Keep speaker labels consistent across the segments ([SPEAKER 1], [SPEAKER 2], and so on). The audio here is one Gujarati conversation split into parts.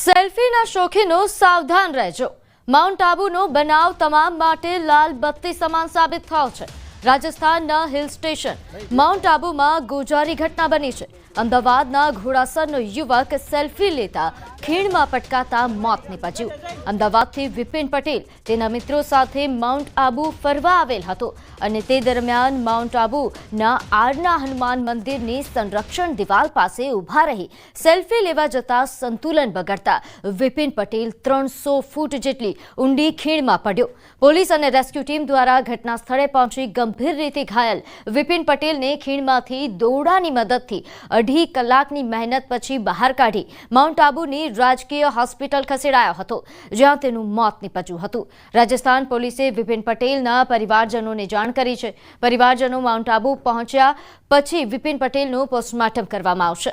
[SPEAKER 1] સેલ્ફીના શોખીનો સાવધાન રહેજો. માઉન્ટ આબુનો બનાવ તમામ માટે લાલ બત્તી સમાન સાબિત થયો છે. રાજસ્થાનના હિલ સ્ટેશન માઉન્ટ આબુમાં ગોજારી ઘટના બની છે. અમદાવાદના ઘોડાસરનો યુવક સેલ્ફી લેતા ખીણમાં પટકાતા મોત નીપજ્યું. અમદાવાદથી વિપિન પટેલ તેના મિત્રો સાથે માઉન્ટ આબુ ફરવા આવેલ હતો અને તે દરમિયાન માઉન્ટ આબુના આરના હનુમાન મંદિરની સંરક્ષણ દિવાલ પાસે ઊભા રહી સેલ્ફી લેવા જતા સંતુલન બગડતા વિપિન પટેલ ત્રણસો ફૂટ જેટલી ઊંડી ખીણમાં પડ્યો. પોલીસ અને રેસ્ક્યુ ટીમ દ્વારા ઘટના સ્થળે પહોંચી ગંભીર રીતે ઘાયલ. વિપિન પટેલને ખીણમાંથી દોરડાની મદદથી અઢી કલાકની મહેનત પછી બહાર કાઢી માઉન્ટ આબુની રાજકીય હોસ્પિટલ ખસેડાયો હતો, જ્યાં તેનું મોત નીપજ્યું હતું. રાજસ્થાન પોલીસે વિપિન પટેલના પરિવારજનોને જાણ કરી છે. પરિવારજનો માઉન્ટ આબુ પહોંચ્યા પછી વિપિન પટેલનું પોસ્ટમોર્ટમ કરવામાં આવશે.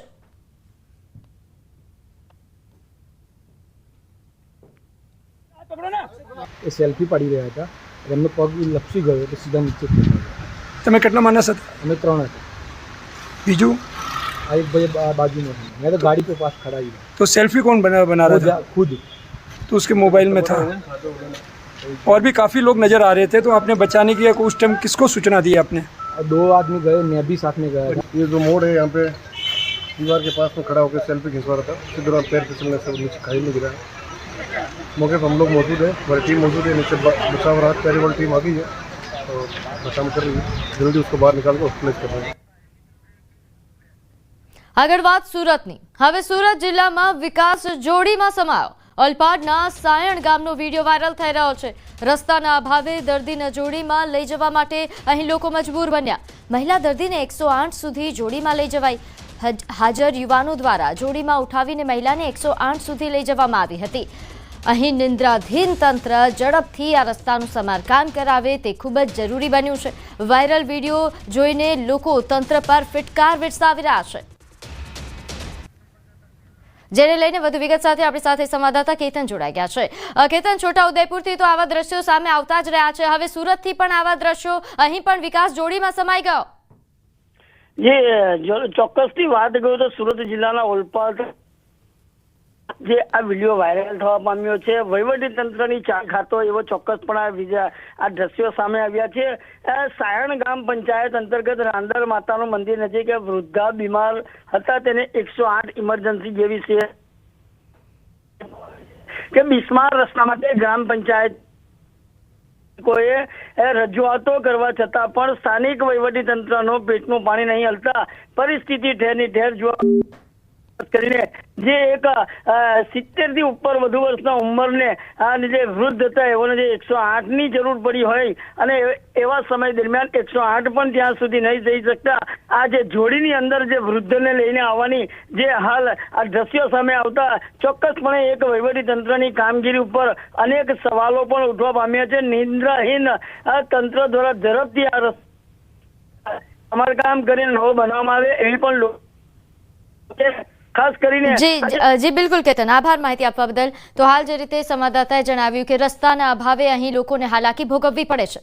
[SPEAKER 2] સેલ્ફી પાડી રહ્યા હતા. એમનો પગ લપસી ગયો એટલે સીધા નીચે પડી ગયા
[SPEAKER 3] તમે કેટલા માણસ હતા
[SPEAKER 2] અમે ત્રણ હતા
[SPEAKER 3] બીજું
[SPEAKER 2] આ એક ભાઈ બા- બાજુમાં હતા. મેં તો ગાડી पे पास खड़ा ही था
[SPEAKER 3] तो सेल्फी कौन बना बना रहा था
[SPEAKER 2] खुद
[SPEAKER 3] तो उसके मोबाइल में था और भी काफ़ी लोग नज़र आ रहे थे तो आपने बचाने की उस टाइम किसको सूचना दी आपने
[SPEAKER 2] और दो आदमी गए मैं भी साथ में गया था
[SPEAKER 4] ये जो मोड़ है यहाँ पे दीवार के पास में खड़ा होकर सेल्फी खिंचवा रहा था उसी दौरान पैर फिसलने से वो नीचे खाई में गिरा मौके पर हम लोग मौजूद है हमारी टीम मौजूद है नीचे ब- बचाव राहत कार्य वाली टीम आ गई है तो बचाव कर रही है जल्दी उसको बाहर निकाल कर हॉस्पिटलाइज कर रहे हैं
[SPEAKER 1] આગળ વાત સુરતની હવે સુરત જિલ્લામાં વિકાસ જોડીમાં સમાયો ઓલપાડના સાયણ ગામનો વિડીયો વાયરલ થઈ રહ્યો છે રસ્તાના અભાવે દર્દીને જોડીમાં લઈ જવા માટે અહીં લોકો મજબૂર બન્યા મહિલા દર્દીને એકસો આઠ સુધી જોડીમાં લઈ જવાઈ હજ- હાજર યુવાનો દ્વારા જોડીમાં ઉઠાવીને મહિલાને એકસો આઠ સુધી લઈ જવામાં આવી હતી અહીં નિંદ્રાધીન તંત્ર ઝડપથી આ રસ્તાનું સમારકામ કરાવે તે ખૂબ જ જરૂરી બન્યું છે. વાયરલ વીડિયો જોઈને લોકો તંત્ર પર ફિટકાર વિરસાવી રહ્યા છે. જેને લઈને વધુ વિગત સાથે આપણી સાથે સંવાદદાતા કેતન જોડાઈ ગયા છે. કેતન, છોટા ઉદયપુરથી તો આવા દ્રશ્યો સામે આવતા જ રહ્યા છે. હવે સુરતથી પણ આવા દ્રશ્યો, અહીં પણ વિકાસ જોડીમાં સમાઈ ગયો.
[SPEAKER 5] જે ચોક્કસથી વાત કરું તો સુરત જિલ્લાના ઓલપાડ જે આ વીડિયો વાયરલ થવા પામ્યો છે વહીવટી તંત્રની ચા ખાતો એવો ચોક્કસપણે બીજા આ દ્રશ્યો સામે આવ્યા છે. સાયણ ગામ પંચાયત અંતર્ગત રાંદર માતાનું મંદિર નજીક વૃદ્ધા બીમાર હતા. તેને એકસો આઠ ઇમરજન્સી જેવી છે. કે બિસ્માર રસ્તા માટે ગ્રામ પંચાયત કોઈએ રજૂઆતો કરવા છતાં પણ સ્થાનિક વહીવટી તંત્રનો પેટનું પાણી નહીં હલતા. પરિસ્થિતિ ઠેરની ઠેર જોવા કરીને જે એક સિત્તેરથી ઉપર વધુ વર્ષના ઉંમરને અને જે વૃદ્ધ હતા, એઓને જે એકસો આઠની જરૂર પડી હોય અને એવા સમય દરમિયાન એકસો આઠ પણ ત્યાં સુધી નહીં જઈ શકતા. આ જે જોડીની અંદર જે વૃદ્ધને લઈને આવવાની જે હાલ આ દ્રશ્યો સામે આવતા, ચોક્કસપણે એક તંત્રની કામગીરી ઉપર અનેક સવાલો પણ ઉઠવા પામ્યા છે. નિંદ્રાહીન તંત્ર દ્વારા ઝડપથી આ સમારકામ કરીને નવો બનાવવામાં આવે એવી પણ ખાસ કરીને
[SPEAKER 1] જી જી, બિલકુલ કેતન. આભાર માહિતી આપવા બદલ. તો હાલ જે રીતે સંવાદદાતાએ જણાવ્યું કે રસ્તાના અભાવે અહીં લોકોને હાલાકી ભોગવવી પડે છે.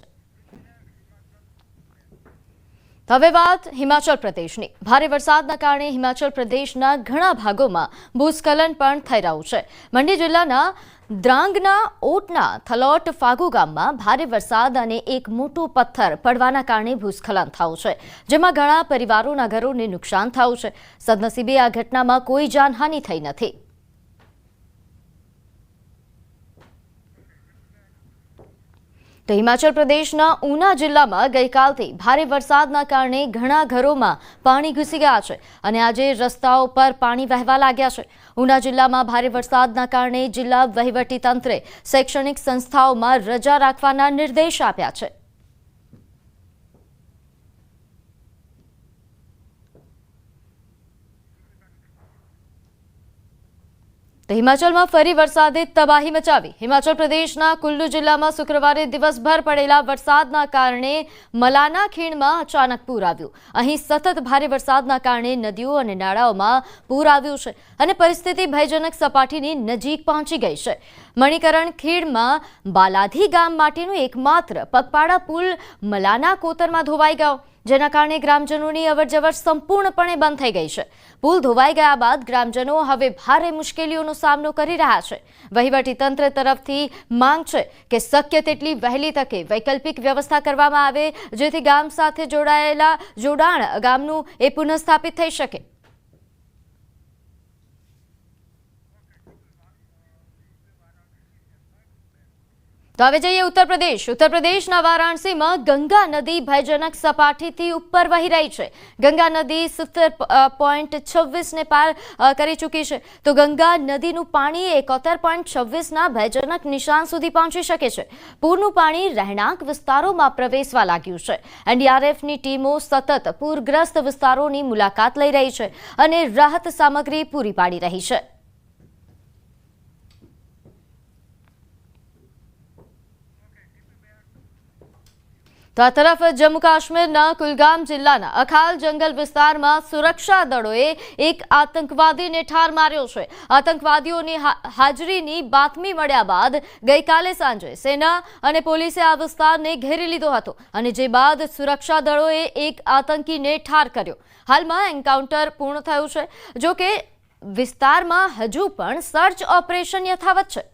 [SPEAKER 1] હવે વાત હિમાચલ પ્રદેશની. ભારે વરસાદના કારણે હિમાચલ પ્રદેશના ઘણા ભાગોમાં ભૂસ્ખલન પણ થઈ રહ્યું છે. મંડી જિલ્લાના દ્રાંગના ઓટના થલોટ ફાગુ ગામમાં ભારે વરસાદ અને એક મોટો પથ્થર પડવાના કારણે ભૂસ્ખલન થયું છે, જેમાં ઘણા પરિવારોના ઘરોને નુકસાન થયું છે. સદનસીબે આ ઘટનામાં કોઈ જાનહાનિ થઈ નથી. તો હિમાચલ પ્રદેશના ઉના જિલ્લામાં ગઈકાલથી ભારે વરસાદના કારણે ઘણા ઘરોમાં પાણી ઘૂસી ગયા છે અને આજે રસ્તાઓ પર પાણી વહેવા લાગ્યા છે. ઉના જિલ્લામાં ભારે વરસાદના કારણે જિલ્લા વહીવટી તંત્રે શૈક્ષણિક સંસ્થાઓમાં રજા રાખવાના નિર્દેશ આપ્યા છે. તો હિમાચલમાં ફરી વરસાદે તબાહી મચાવી. હિમાચલ પ્રદેશના કુલ્લુ જિલ્લામાં શુક્રવારે દિવસભર પડેલા વરસાદના કારણે મલાના ખીણમાં અચાનક પૂર આવ્યું. અહીં સતત ભારે વરસાદના કારણે નદીઓ અને નાળાઓમાં પૂર આવ્યું છે અને પરિસ્થિતિ ભયજનક સપાટીની નજીક પહોંચી ગઈ છે. મણિકરણ ખીણમાં બાલાધી ગામ માટેનું એકમાત્ર પગપાળા પુલ મલાના કોતરમાં ધોવાઈ ગયો. જેના કારણે ગ્રામજનોની અવરજવર સંપૂર્ણપણે બંધ થઈ ગઈ છે. પુલ ધોવાઈ ગયા બાદ ગ્રામજનો હવે ભારે મુશ્કેલીઓનો સામનો કરી રહ્યા છે. વહીવટી તંત્ર તરફથી માંગ છે કે શક્ય તેટલી વહેલી તકે વૈકલ્પિક વ્યવસ્થા કરવામાં આવે, જેથી ગામ સાથે જોડાયેલા જોડાણ ગામનું એ પુનઃસ્થાપિત થઈ શકે. તો હવે જઈએ ઉત્તર પ્રદેશ. ઉત્તર પ્રદેશના વારાણસીમાં ગંગા નદી ભયજનક સપાટીથી ઉપર વહી રહી છે. ગંગા નદી સિત્તેર પોઈન્ટ છવ્વીસને પાર કરી ચૂકી છે. તો ગંગા નદીનું પાણી એકોતેર પોઈન્ટ છવ્વીસના ભયજનક નિશાન સુધી પહોંચી શકે છે. પૂરનું પાણી રહેણાંક વિસ્તારોમાં પ્રવેશવા લાગ્યું છે. એનડીઆરએફની ટીમો સતત પૂરગ્રસ્ત વિસ્તારોની મુલાકાત લઈ રહી છે અને રાહત સામગ્રી પૂરી પાડી રહી છે. તો આ તરફ જમ્મુ કાશ્મીરના કુલગામ જિલ્લાના અખાલ જંગલ વિસ્તારમાં સુરક્ષા દળોએ એક આતંકવાદીને ઠાર માર્યો છે. આતંકવાદીઓની હાજરીની બાતમી મળ્યા બાદ ગઈકાલે સાંજે સેના અને પોલીસે આ વિસ્તારને ઘેરી લીધો હતો અને જે બાદ સુરક્ષા દળોએ એક આતંકીને ઠાર કર્યો. હાલમાં એન્કાઉન્ટર પૂર્ણ થયું છે. જો કે વિસ્તારમાં હજુ પણ સર્ચ ઓપરેશન યથાવત છે.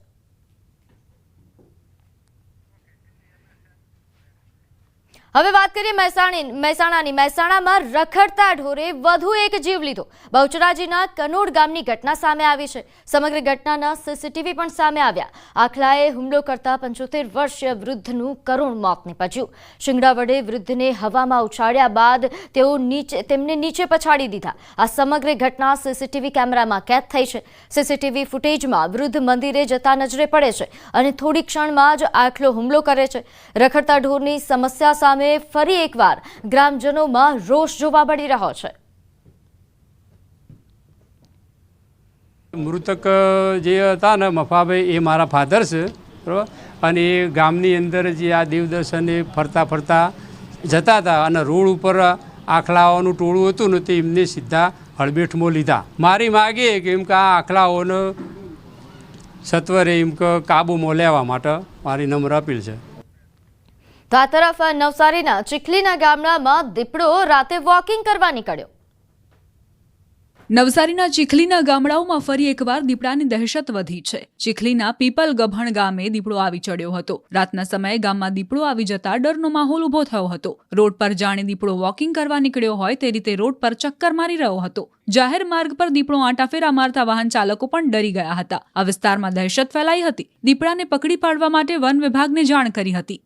[SPEAKER 1] હવે વાત કરીએ મહેસાણી મહેસાણાની. મહેસાણામાં રખડતા ઢોરે વધુ એક જીવ લીધો. બહુચરાજીના કનોડ ગામની ઘટના સામે આવી છે. સમગ્ર ઘટનાના સીસીટીવી પણ સામે આવ્યા. આખલાએ હુમલો કરતા પંચોતેર વર્ષીય વૃદ્ધનું કરુણ મોત નીપજ્યું. શિંગડા વડે વૃદ્ધને હવામાં ઉછાળ્યા બાદ તેઓ નીચે તેમને નીચે પછાડી દીધા. આ સમગ્ર ઘટના સીસીટીવી કેમેરામાં કેદ થઈ છે. સીસીટીવી ફૂટેજમાં વૃદ્ધ મંદિરે જતા નજરે પડે છે અને થોડી ક્ષણમાં જ આખલો હુમલો કરે છે. રખડતા ઢોરની સમસ્યા સામે ફરી એકવાર ગ્રામજનોમાં રોષ જોવા મળી રહ્યો છે.
[SPEAKER 6] મૃતક જે હતા ને મફાભાઈ, એ મારા ફાધર છે, બરાબર? અને એ ગામની અંદર જે આ દેવદર્શને ફરતા ફરતા જતા હતા અને રોડ ઉપર આખલાઓનું ટોળું હતું ને તે એમને સીધા હળબેઠમાં લીધા. મારી માગે કે એમ કે આ આખલાઓને સત્વરે એમ કે કાબૂમાં લેવા માટે મારી નમ્ર અપીલ છે.
[SPEAKER 1] તો આ તરફ નવસારીના ચીખલીના ગામડામાં દીપડો રાતે વોકિંગ કરવા નીકળ્યો.
[SPEAKER 7] નવસારીના ચીખલીના ગામડાઓમાં ફરી એકવાર દીપડાની દહેશત વધી છે. ચીખલીના પીપલ ગભણ ગામે દીપડો આવી ચડ્યો હતો. રાતના સમયે ગામમાં દીપડો આવી જતા ડરનો માહોલ ઊભો થયો હતો. રોડ પર જાણે દીપડો વોકિંગ કરવા નીકળ્યો હોય તે રીતે રોડ પર ચક્કર મારી રહ્યો હતો. જાહેર માર્ગ પર દીપડો આંટાફેરા મારતા વાહન ચાલકો પણ ડરી ગયા હતા. આ વિસ્તારમાં દહેશત ફેલાઈ હતી. દીપડાને પકડી પાડવા માટે વન વિભાગને જાણ કરી હતી.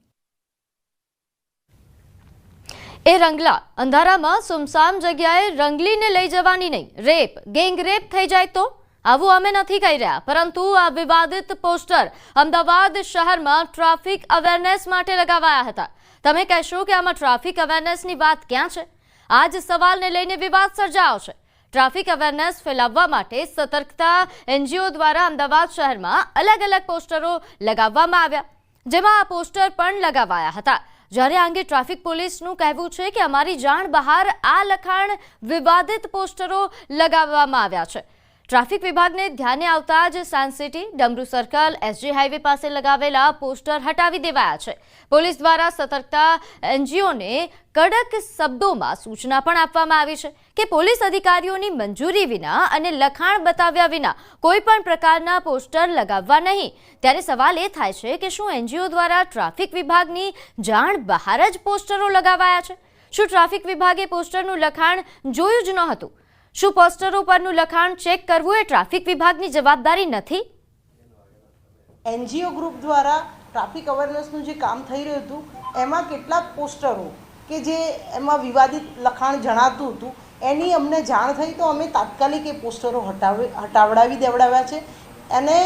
[SPEAKER 1] એ રંગલા. અંધારામાં સુમસામ જગ્યાએ રંગલીને લઈ જવાની નહીં. રેપ. ગેંગ રેપ થઈ જાય તો? આવું અમે નથી કહી રહ્યા. પરંતુ આ વિવાદિત પોસ્ટર અમદાવાદ શહેરમાં ટ્રાફિક અવેરનેસ માટે લગાવાયા હતા. તમે કહેશો કે આમાં ટ્રાફિક અવેરનેસની વાત ક્યાં છે? આ જ સવાલને લઈને વિવાદ સર્જાયો છે. ટ્રાફિક અવેરનેસ ફેલાવવા માટે સતર્કતા એનજીઓ દ્વારા અમદાવાદ શહેરમાં અલગ અલગ પોસ્ટરો લગાવવામાં આવ્યા. જેમાં આ પોસ્ટર પણ લગાવાયા હતા. જ્યારે આ અંગે ટ્રાફિક પોલીસનું કહેવું છે કે અમારી જાણ બહાર આ લખાણ વિવાદિત પોસ્ટરો લગાવવામાં આવ્યા છે. ટ્રાફિક વિભાગને ધ્યાને આવતા જ Sun City city, Damru circle, S G highway પાસે લગાવેલા પોસ્ટર હટાવી દેવાયા છે. પોલીસ દ્વારા સતર્કતા એનજીઓને કડક શબ્દોમાં સૂચના પણ આપવામાં આવી છે કે પોલીસ અધિકારીઓની મંજૂરી વિના અને લખાણ બતાવ્યા વિના કોઈ પણ પ્રકારના પોસ્ટર લગાવવા નહીં. ત્યારે સવાલ એ થાય છે કે શું એનજીઓ દ્વારા ટ્રાફિક વિભાગની જાણ બહાર જ પોસ્ટરો લગાવાયા છે? શું ટ્રાફિક વિભાગે પોસ્ટરનું લખાણ જોયું જ ન હતું શું પોસ્ટરો પરનું લખાણ ચેક કરવું એ ટ્રાફિક વિભાગની જવાબદારી નથી?
[SPEAKER 8] એનજીઓ ગ્રુપ દ્વારા ટ્રાફિક અવેરનેસનું જે કામ થઈ રહ્યું હતું, એમાં કેટલાક પોસ્ટરો કે જે એમાં વિવાદિત લખાણ જણાતું હતું, એની અમને જાણ થઈ તો અમે તાત્કાલિક એ પોસ્ટરો હટાવી, હટાવડાવી દેવડાવ્યા છે. અને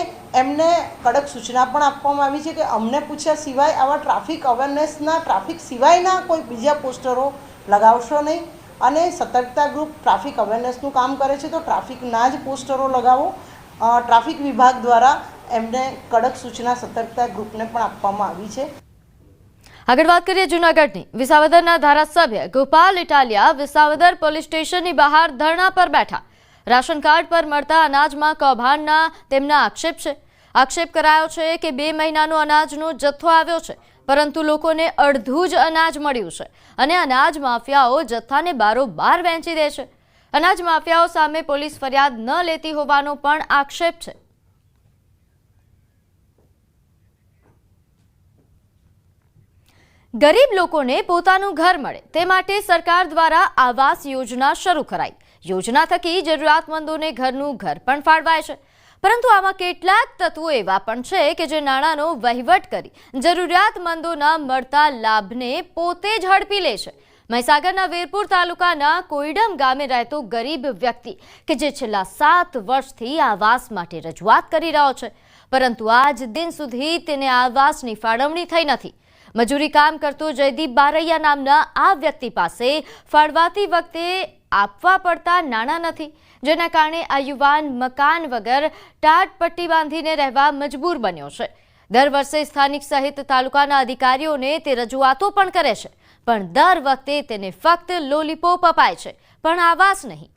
[SPEAKER 8] એમને કડક સૂચના પણ આપવામાં આવી છે કે અમને પૂછ્યા સિવાય આવા ટ્રાફિક અવેરનેસના, ટ્રાફિક સિવાયના કોઈ બીજા પોસ્ટરો લગાવશો નહીં. અને સતર્કતા ગ્રુપ ટ્રાફિક અવેરનેસનું કામ કરે છે, તો ટ્રાફિકના જ પોસ્ટરો લગાવો. ટ્રાફિક વિભાગ દ્વારા એમને કડક સૂચના સતર્કતા ગ્રુપને પણ આપવામાં આવી છે.
[SPEAKER 1] આગળ વાત કરીએ જૂનાગઢની. વિસાવદરના ધારાસભ્ય ગોપાલ ઇટાલિયા વિસાવદર પોલીસ સ્ટેશનની બહાર ધરણા પર બેઠા. રાશન કાર્ડ પર મળતા અનાજમાં કૌભાંડના તેમના આક્ષેપ છે. આક્ષેપ કરાયો છે કે બે મહિનાનો અનાજનો જથ્થો આવ્યો છે. પરંતુ લોકોને અડધું જ અનાજ મળ્યું છે અને અનાજ માફિયાઓ જથ્થાને બારોબાર વહેંચી દે છે. અનાજ માફિયાઓ સામે પોલીસ ફરિયાદ ન લેતી હોવાનો પણ આક્ષેપ છે. ગરીબ લોકોને પોતાનું ઘર મળે તે માટે સરકાર દ્વારા આવાસ યોજના શરૂ કરાઈ. યોજના થકી જરૂરિયાતમંદોને ઘરનું ઘર પણ ફાળવાય છે. પરંતુ આમાં કેટલાક તત્વો એવા પણ છે કે જે નાણાંનો વહીવટ કરી જરૂરિયાતમંદોના મળતા લાભને પોતે જ હડપી લે છે. મહીસાગરના વીરપુર તાલુકાના કોઈડમ ગામે રહેતો ગરીબ વ્યક્તિ કે જે છેલ્લા સાત વર્ષથી આવાસ માટે રજૂઆત કરી રહ્યો છે. પરંતુ આજ દિન સુધી તેને આવાસની ફાળવણી થઈ નથી. મજૂરી કામ કરતો જયદીપ બારૈયા નામના આ વ્યક્તિ પાસે ફાળવાતી વખતે આપવા પડતા નાણાં નથી. જેના કારણે આ યુવાન મકાન વગર ટાટપટ્ટી બાંધીને રહેવા મજબૂર બન્યો છે. દર વર્ષે સ્થાનિક સહિત તાલુકાના અધિકારીઓને તે રજૂઆતો પણ કરે છે, પણ દર વખતે તેને ફક્ત લોલીપોપ અપાય છે, પણ આવાસ નહીં.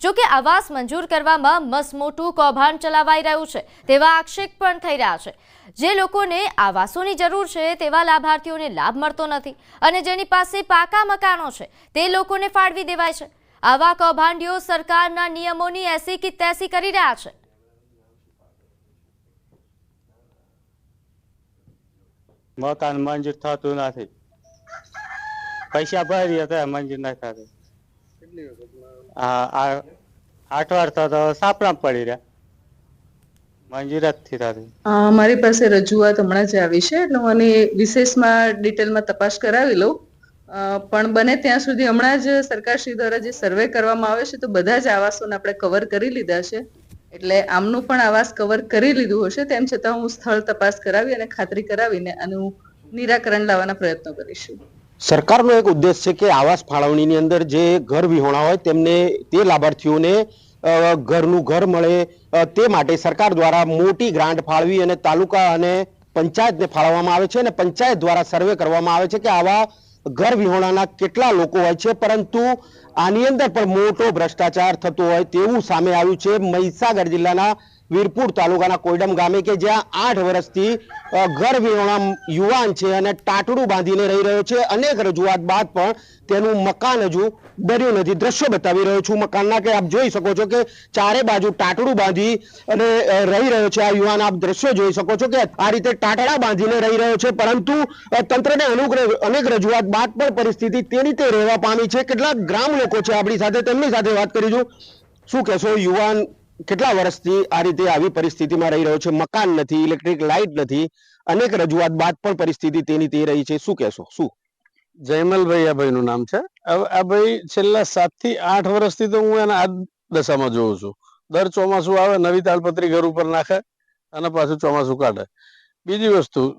[SPEAKER 1] જો કે આવાસ મંજૂર કરવામાં મસમોટું કૌભાંડ ચલાવાઈ રહ્યું છે, તેવા આક્ષેપ પણ થઈ રહ્યા છે. જે લોકોને આવાસોની જરૂર છે, તેવા લાભાર્થીઓને લાભ મળતો નથી અને જેની પાસે પાકા મકાનો છે, તે લોકોને ફાળવી દેવાય છે. આવા કૌભાંડીઓ સરકારના નિયમોની એસી કે તેસી કરી રહ્યા છે.
[SPEAKER 9] મકાન મંજૂર થતું નથી. પૈસા ભરીએ તો મંજૂર નથી થતું. હા આ આઠ વાર તો સાપડા પડી રહ્યા. મંજૂર જ નથી થતું.
[SPEAKER 10] મારી પાસે રજૂઆત હમણાં જ આવી છે. એટલે હું આની વિશેષમાં ડિટેલમાં તપાસ કરાવી લઉં. પણ બને ત્યાં સુધી હમણાં જ સરકારશ્રી દ્વારા જે સર્વે કરવામાં આવે છે, તો બધા જ આવાસોને આપણે કવર કરી લીધા છે. એટલે આમનું પણ આવાસ કવર કરી લીધું હશે, તેમ છતાં હું સ્થળ તપાસ કરાવી અને ખાતરી કરાવીને આનું નિરાકરણ લાવવાના પ્રયત્નો કરીશું.
[SPEAKER 11] સરકારનો એક ઉદ્દેશ છે કે આવાસ ફાળવણીની અંદર જે ઘર વિહોણા હોય, તેમને તે લાભાર્થીઓને ઘરનું ઘર મળે તે માટે સરકાર દ્વારા મોટી ગ્રાન્ટ ફાળવી અને તાલુકા અને પંચાયતને ફાળવવામાં આવે છે અને પંચાયત દ્વારા સર્વે કરવામાં આવે છે કે આવા ઘર વિહોણાના કેટલા લોકો હોય છે, પરંતુ આની અંદર પણ મોટો ભ્રષ્ટાચાર થતો હોય તેવું સામે આવ્યું છે. મહીસાગર જિલ્લાના વીરપુર તાલુકાના કોઈડમ ગામે કે જ્યાં આઠ વર્ષથી ઘર વિહોણા યુવાન છે અને ટાટડું બાંધીને રહી રહ્યો છે. અનેક રજૂઆત બાદ પણ તેનું મકાન હજુ ડર્યું નથી દ્રશ્યો બતાવી રહ્યો છું. મકાનના કે આપ જોઈ શકો છો કે ચારે બાજુ ટાટડું બાંધી અને રહી રહ્યો છે આ યુવાન. આપ દ્રશ્યો જોઈ શકો છો કે આ રીતે ટાટડા બાંધીને રહી રહ્યો છે. પરંતુ તંત્રને અનેક રજૂઆત બાદ પણ પરિસ્થિતિ તેની તે રહેવા પામી છે. કેટલાક ગ્રામ લોકો છે આપણી સાથે તેમની સાથે વાત કરીશું. શું કહેશો યુવાન કેટલા વર્ષથી આ રીતે આવી પરિસ્થિતિમાં રહી રહ્યો છે? મકાન નથી ઇલેક્ટ્રિક લાઇટ નથી, અનેક રજૂઆત બાદ પણ પરિસ્થિતિ તેની તે રહી છે. શું કહેશો? શું?
[SPEAKER 12] જયમલભાઈ, આ ભાઈનું નામ છે. આ ભાઈ છેલ્લા સાતથી આઠ વર્ષથી તો હું એને આ દશામાં જોઉં છું. દર ચોમાસું આવે, નવી તાલપત્રી ઘર ઉપર નાખે અને પાછું ચોમાસું કાઢે. બીજી વસ્તુ,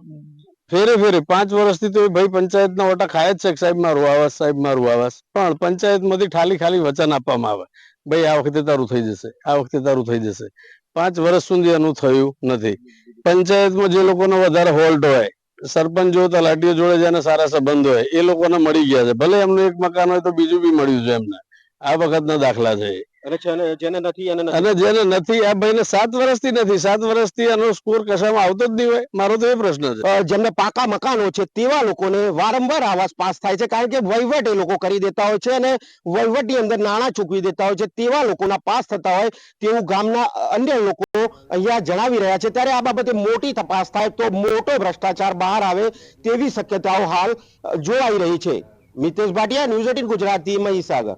[SPEAKER 12] ફેરે ફેરે પાંચ વર્ષથી તો એ ભાઈ પંચાયતના ઓટા ખાય જ છે. સાહેબ, મારું આવાસ, સાહેબ, મારું આવાસ. પણ પંચાયતમાંથી ખાલી ખાલી વચન આપવામાં આવે. ભાઈ, આ વખતે તારું થઈ જશે, આ વખતે તારું થઈ જશે. પાંચ વર્ષ સુધી એનું થયું નથી. પંચાયતમાં જે લોકોનો વધારે હોલ્ટ હોય, સરપંચો તલાટીઓ જોડે જેને સારા સંબંધ હોય, એ લોકોને મળી ગયા છે. ભલે એમનું એક મકાન હોય તો બીજું બી મળ્યું છે એમને. આ વખતના દાખલા છે.
[SPEAKER 11] અને જેને- નથી એને નથી.
[SPEAKER 12] અને જેને નથી આ ભાઈને સાત વર્ષથી નથી. સાત વર્ષથી એનો સ્કોર કશામાં આવતો જ નહીં હોય. મારો તો એ પ્રશ્ન છે.
[SPEAKER 11] જેમને પાકા મકાનો છે તેવા લોકોને વારંવાર આવાસ પાસ થાય છે કારણ કે વહીવટ એ લોકો કરી દેતા હોય છે અને વહીવટની અંદર નાણાં ચૂકવી દેતા હોય છે તેવા લોકોના પાસ થતા હોય તેવું ગામના અન્ય લોકો અહીંયા જણાવી રહ્યા છે. ત્યારે આ બાબતે મોટી તપાસ થાય તો મોટો ભ્રષ્ટાચાર બહાર આવે તેવી શક્યતાઓ હાલ જોવાઈ રહી છે. Mitesh Bhatia news eighteen Gujarati Mahisagar.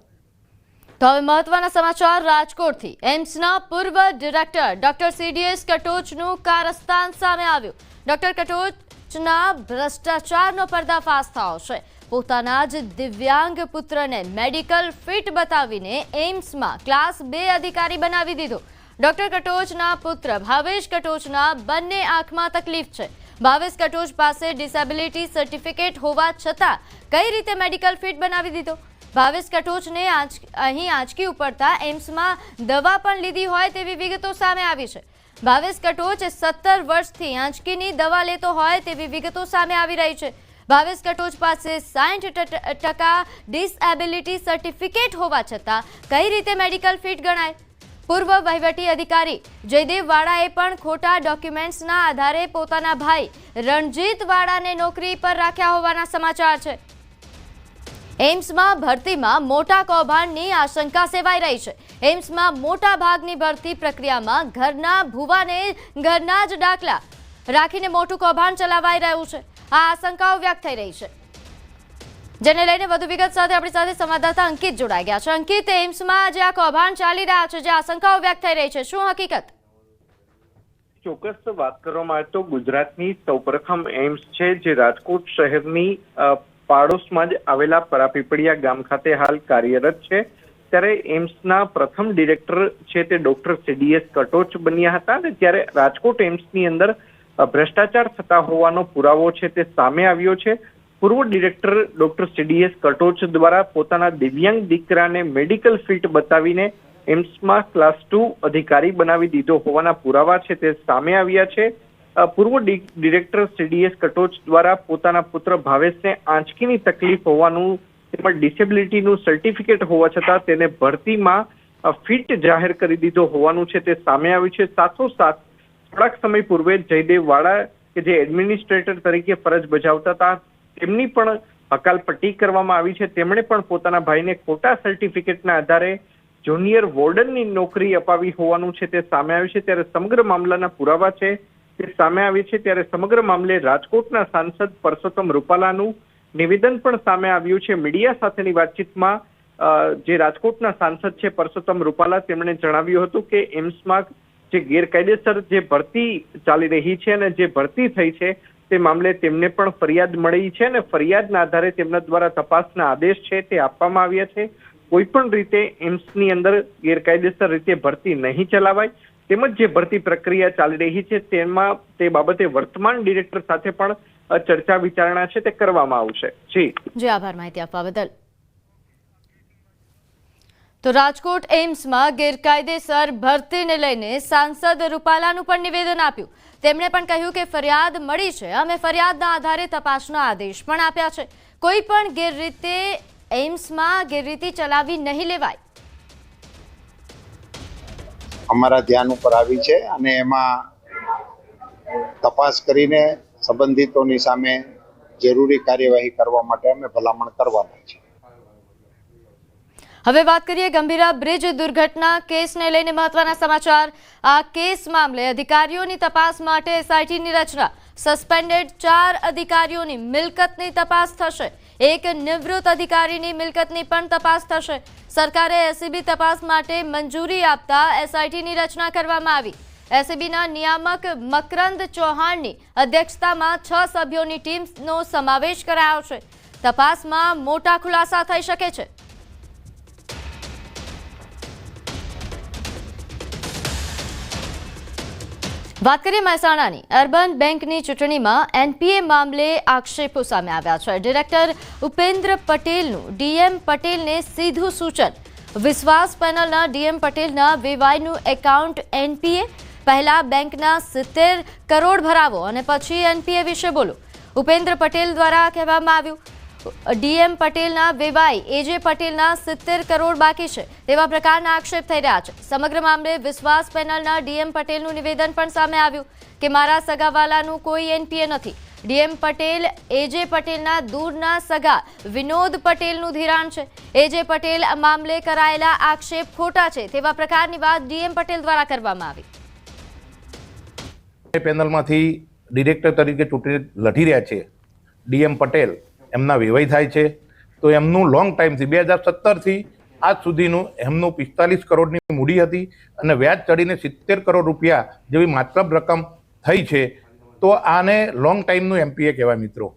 [SPEAKER 1] તો હવે મહત્વના સમાચાર રાજકોટથી. એમ્સના પૂર્વ ડિરેક્ટર ડોક્ટર સીડીએસ કટોચનું કારસ્તાન સામે આવ્યું. ડોક્ટર કટોચના ભ્રષ્ટાચારનો પર્દાફાશ થયો છે. પોતાના જ દિવ્યાંગ પુત્રને મેડિકલ ફિટ બતાવીને એમ્સમાં ક્લાસ બે અધિકારી બનાવી દીધો. ડોક્ટર કટોચના પુત્ર ભાવેશ કટોચના બંને આંખમાં તકલીફ છે. ભાવેશ કટોચ પાસે ડિસેબિલિટી સર્ટિફિકેટ હોવા છતાં કઈ રીતે મેડિકલ ફિટ બનાવી દીધો? ભાવેશ કટોચને આંચ અહીં આંચકી ઉપડતા એમ્સમાં દવા પણ લીધી હોય તેવી વિગતો સામે આવી છે. ભાવેશ કટોચ સત્તર વર્ષથી આંચકીની દવા લેતો હોય તેવી વિગતો સામે આવી રહી છે. ભાવેશ કટોચ પાસે સાઠ ટકા ડિસએબિલિટી સર્ટિફિકેટ હોવા છતાં કઈ રીતે મેડિકલ ફિટ ગણાય? પૂર્વ વહીવટી અધિકારી જયદેવ વાળાએ પણ ખોટા ડોક્યુમેન્ટ્સના આધારે પોતાના ભાઈ રણજીત વાળાને નોકરી પર રાખ્યા હોવાના સમાચાર છે. એમ્સમાં ભરતીમાં મોટા કૌભાંડની આશંકા સેવાઈ રહી છે. એમ્સમાં મોટા ભાગની ભરતી પ્રક્રિયામાં ઘરના ભુવાને ઘરના જ દાખલા રાખીને મોટું કૌભાંડ ચલાવાઈ રહ્યું છે. આ આશંકાઓ વ્યક્ત થઈ રહી છે. જેને લઈને વધુ વિગત સાથે આપણી સાથે સંવાદદાતા અંકિત જોડાઈ ગયા છે. અંકિત એમ્સમાં જે આ કૌભાંડ ચાલી રહ્યા છે, જે આશંકાઓ વ્યક્ત થઈ રહી છે. શું હકીકત?
[SPEAKER 13] ચોક્કસ વાત કરવામાં આવે તો ગુજરાતની સૌપ્રથમ એમ્સ છે, જે રાજકોટ શહેરની પાડોશમાં જ આવેલા પરાપીપળિયા ગામ ખાતે હાલ કાર્યરત છે. ત્યારે એમ્સના પ્રથમ ડિરેક્ટર છે તે ડોક્ટર સીડીએસ કટોચ બન્યા હતા અને ત્યારે રાજકોટ એમ્સની અંદર ભ્રષ્ટાચાર થતા હોવાનો પુરાવો છે તે સામે આવ્યો છે. પૂર્વ ડિરેક્ટર ડોક્ટર સીડીએસ કટોચ દ્વારા પોતાના દિવ્યાંગ દીકરાને મેડિકલ ફિટ બતાવીને એમ્સમાં ક્લાસ ટુ અધિકારી બનાવી દીધો હોવાના પુરાવા છે તે સામે આવ્યા છે. પૂર્વ ડિરેક્ટર સીડીએસ કટોચ દ્વારા પોતાના પુત્ર ભાવેશને આંચકીની તકલીફ હોવાનું તેમજ ડિસેબિલિટીનું સર્ટિફિકેટ હોવા છતાં તેને ભરતીમાં ફિટ જાહેર કરી દીધો હોવાનું છે તે સામે આવ્યું છે. સાથોસાથ થોડાક સમય પૂર્વે જયદેવ વાળા કે જે એડમિનિસ્ટ્રેટર તરીકે ફરજ બજાવતા હતા, તેમની પણ હકાલપટ્ટી કરવામાં આવી છે. તેમણે પણ પોતાના ભાઈને ખોટા સર્ટિફિકેટના આધારે જુનિયર વોર્ડનની નોકરી અપાવી હોવાનું છે તે સામે આવ્યું છે. ત્યારે સમગ્ર મામલાના પુરાવા છે તે સામે આવી છે ત્યારે સમગ્ર મામલે રાજકોટના સાંસદ પરસોત્તમ રૂપાલાનું નિવેદન પણ સામે આવ્યું છે. મીડિયા સાથેની વાતચીતમાં જે રાજકોટના સાંસદ છે પરસોત્તમ રૂપાલા, તેમણે જણાવ્યું હતું કે એમ્સમાં જે ગેરકાયદેસર જે ભરતી ચાલી રહી છે અને જે ભરતી થઈ છે તે મામલે તેમને પણ ફરિયાદ મળી છે અને ફરિયાદના આધારે તેમના દ્વારા તપાસના આદેશ છે તે આપવામાં આવ્યા છે. કોઈ પણ રીતે એમ્સની અંદર ગેરકાયદેસર રીતે ભરતી નહીં ચલાવાય. તેમજ જે ભરતી પ્રક્રિયા ચાલી રહી છે તેમાં તે બાબતે વર્તમાન ડિરેક્ટર સાથે પણ ચર્ચા વિચારણા છે તે કરવામાં આવશે. જી.
[SPEAKER 1] જે આભાર માહિતી આપવા બદલ. તો રાજકોટ એમ્સમાં ગેરકાયદેસર ભરતીને લઈને સાંસદ રૂપાલાનું પણ નિવેદન આપ્યું. તેમણે પણ કહ્યું કે ફરિયાદ મળી છે. અમે ફરિયાદના આધારે તપાસના આદેશ પણ આપ્યા છે. કોઈ પણ ગેરરીતે એમ્સમાં ગેરરીતિ ચલાવી નહીં લેવાય.
[SPEAKER 14] અમારા ધ્યાન ઉપર આવી છે અને એમાં તપાસ કરીને સંબંધિતોની સામે જરૂરી કાર્યવાહી કરવા માટે અમે ભલામણ કરવાના છે
[SPEAKER 1] હવે વાત કરીએ ગંભીરા બ્રિજ દુર્ઘટના કેસને લઈને મહત્વના સમાચાર. આ કેસ મામલે અધિકારીઓની તપાસ માટે એસઆઈટીની રચના. સસ્પેન્ડેડ ચાર અધિકારીઓની મિલકતની તપાસ થશે. એક નિવૃત્ત અધિકારીની મિલકતની પણ તપાસ થશે. સરકારે એસીબી તપાસ માટે મંજૂરી આપતા એસઆઈટીની રચના કરવામાં આવી. એસીબીના નિયામક મકરંદ ચૌહાણની અધ્યક્ષતામાં છ સભ્યોની ટીમનો સમાવેશ કરાયો છે. તપાસમાં મોટા ખુલાસા થઈ શકે છે. વાત કરીએ મહેસાણાની. અર્બન બેંકની ચૂંટણીમાં એનપીએ મામલે આક્ષેપો સામે આવ્યા છે. ડિરેક્ટર ઉપેન્દ્ર પટેલનું ડીએમ પટેલને સીધું સૂચન. વિશ્વાસ પેનલના ડીએમ પટેલના વેવાયનું એકાઉન્ટ એનપીએ. પહેલા બેંકના સિત્તેર કરોડ ભરાવો અને પછી એનપીએ વિશે બોલો. ઉપેન્દ્ર પટેલ દ્વારા કહેવામાં આવ્યું ડીએમ પટેલના વેવાઈ, એજે પટેલના સિત્તેર કરોડ બાકી છે. તેવા પ્રકારના આક્ષેપ થઈ રહ્યા છે. સમગ્ર મામલે વિશ્વાસ પેનલના ડીએમ પટેલનું નિવેદન પણ સામે આવ્યું કે મારા સગાવાલાનું કોઈ એનપીએ નથી. ડીએમ પટેલ, એજે પટેલના દૂરના સગા વિનોદ પટેલનું ધિરાણ છે. એજે પટેલ મામલે કરાયેલા આક્ષેપ ખોટા છે. તેવા પ્રકારની વાત ડીએમ પટેલ દ્વારા કરવામાં આવી.
[SPEAKER 15] પેનલમાંથી ડિરેક્ટર તરીકે ચૂંટણી લડી રહ્યા છે. ડીએમ પટેલ એમના વેવાઈ થાય છે. તો એમનું લોંગ ટાઈમથી બે હજાર સત્તરથી આજ સુધીનું એમનું પિસ્તાલીસ કરોડની મૂડી હતી અને વ્યાજ ચડીને સિત્તેર કરોડ રૂપિયા જેવી માત્ર રકમ થઈ છે. તો આને લોંગ ટાઈમનું એમપીએ કહેવાય મિત્રો.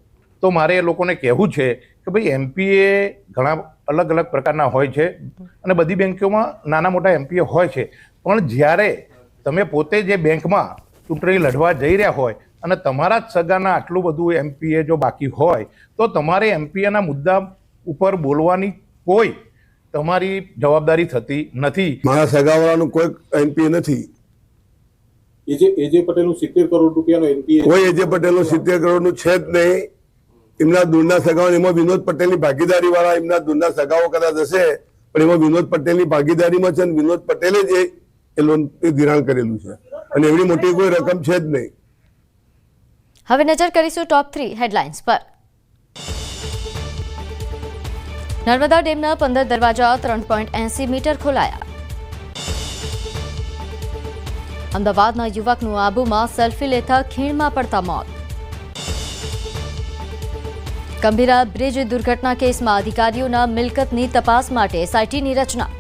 [SPEAKER 15] તો મારે એ લોકોને કહેવું છે કે ભાઈ એમપીએ ઘણા અલગ અલગ પ્રકારના હોય છે અને બધી બેન્કોમાં નાના મોટા એમપીએ હોય છે. પણ જ્યારે તમે પોતે જે બેંકમાં ચૂંટણી લડવા જઈ રહ્યા હોય અને તમારા જ સગાના આટલું બધું એમપીએ જો બાકી હોય તો તમારે એમપીએના મુદ્દા ઉપર બોલવાની કોઈ તમારી જવાબદારી થતી નથી.
[SPEAKER 16] મારા સગાવાળાનું કોઈ એમપીએ નથી.
[SPEAKER 4] એજે એજે પટેલનું સિત્તેર કરોડ રૂપિયાનો એમપીએ
[SPEAKER 16] કોઈ એજે પટેલનું સિત્તેર કરોડનું છે જ નહીં. એમના દૂરના સગાઓ એમાં વિનોદ પટેલની ભાગીદારી વાળા એમના દૂરના સગાઓ કદાચ હશે પણ એમાં વિનોદ પટેલની ભાગીદારીમાં છે અને વિનોદ પટેલે જ એ લોન એ ધિરાણ કરેલું છે. અને એવડી મોટી કોઈ રકમ છે જ નહીં.
[SPEAKER 1] હવે નજર કરીશું ટોપ થ્રી હેડલાઇન્સ પર. નર્મદા ડેમના પંદર દરવાજા ત્રણ પોઈન્ટ એંસી મીટર ખોલાયા. અમદાવાદના યુવકનું આબુમાં સેલ્ફી લેતા ખીણમાં પડતા મોત. ગંભીરા બ્રિજ દુર્ઘટના કેસમાં અધિકારીઓના મિલકતની તપાસ માટે એસઆઈટીની રચના.